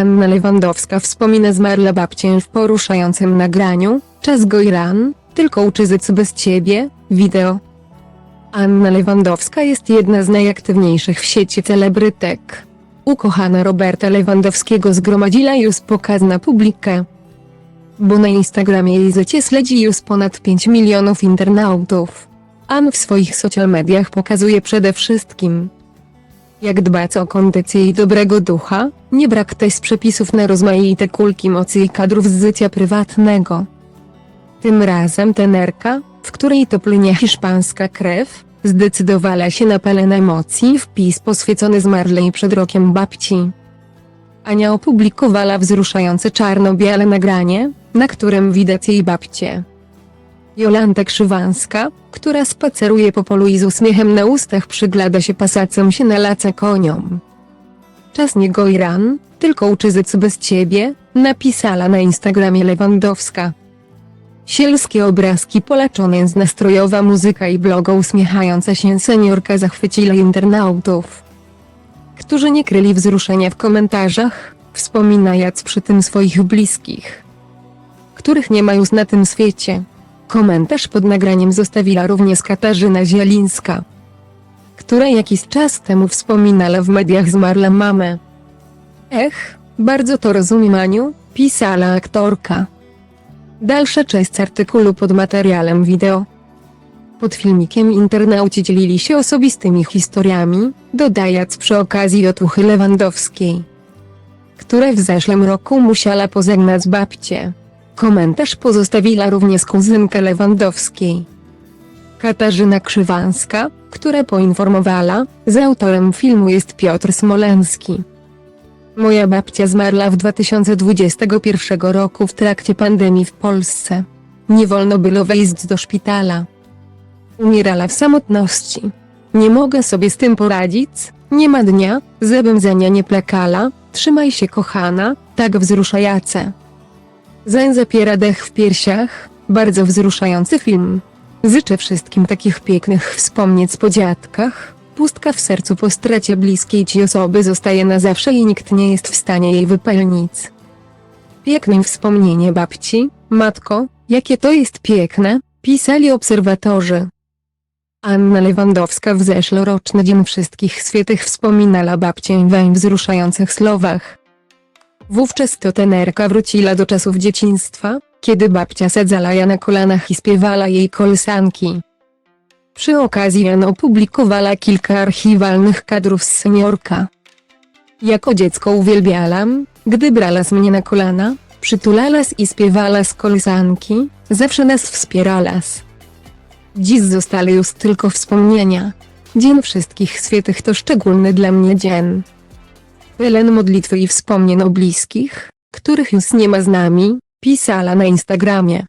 Anna Lewandowska wspomina zmarła babcię w poruszającym nagraniu, czas go Iran, tylko uczyzyc bez ciebie, wideo. Anna Lewandowska jest jedna z najaktywniejszych w sieci celebrytek. Ukochana Roberta Lewandowskiego zgromadziła już pokazna publikę. Bo na Instagramie jej życie śledzi już ponad 5 milionów internautów. Ann w swoich social mediach pokazuje przede wszystkim, jak dbać o kondycję i dobrego ducha, nie brak też przepisów na rozmaite kulki mocy i kadrów z życia prywatnego. Tym razem tenerka, w której to płynie hiszpańska krew, zdecydowała się na pełen emocji wpis poświęcony zmarłej przed rokiem babci. Ania opublikowała wzruszające czarno-białe nagranie, na którym widać jej babcię. Jolanta Krzywanska, która spaceruje po polu i z uśmiechem na ustach przygląda się pasacom się na laca koniom. Czas nie go Iran, tylko uczyzyc bez ciebie, napisała na Instagramie Lewandowska. Sielskie obrazki polaczone z nastrojowa muzyka i blogo uśmiechająca się seniorka zachwycili internautów, którzy nie kryli wzruszenia w komentarzach, wspominając przy tym swoich bliskich, których nie ma już na tym świecie. Komentarz pod nagraniem zostawiła również Katarzyna Zielińska, która jakiś czas temu wspominała w mediach zmarła mamę. Ech, bardzo to rozumiem Aniu, pisała aktorka. Dalsza część artykułu pod materiałem wideo. Pod filmikiem internauci dzielili się osobistymi historiami, dodając przy okazji otuchy Lewandowskiej, która w zeszłym roku musiała pożegnać babcię. Komentarz pozostawiła również kuzynka Lewandowskiej. Katarzyna Krzywanska, która poinformowała, że autorem filmu jest Piotr Smoleński. Moja babcia zmarła w 2021 roku w trakcie pandemii w Polsce. Nie wolno było wejść do szpitala. Umierała w samotności. Nie mogę sobie z tym poradzić, nie ma dnia, żebym za nią nie plakała, trzymaj się kochana, tak wzruszające. Zeń zapiera dech w piersiach, bardzo wzruszający film. Życzę wszystkim takich pięknych wspomnieć po dziadkach. Pustka w sercu po stracie bliskiej ci osoby zostaje na zawsze i nikt nie jest w stanie jej wypełnić. Piękne wspomnienie babci, matko, jakie to jest piękne, pisali obserwatorzy. Anna Lewandowska w zeszłoroczny Dzień Wszystkich Świętych wspominała babcię w wzruszających słowach. Wówczas to tenerka wróciła do czasów dzieciństwa, kiedy babcia sadzała ja na kolanach i śpiewała jej kolsanki. Przy okazji Jan opublikowała kilka archiwalnych kadrów z seniorka. Jako dziecko uwielbiałam, gdy brała z mnie na kolana, przytulała i śpiewała z kolsanki, zawsze nas wspierała. Dziś zostały już tylko wspomnienia. Dzień Wszystkich Świętych to szczególny dla mnie dzień. Pełen modlitwy i wspomnień o bliskich, których już nie ma z nami, pisała na Instagramie.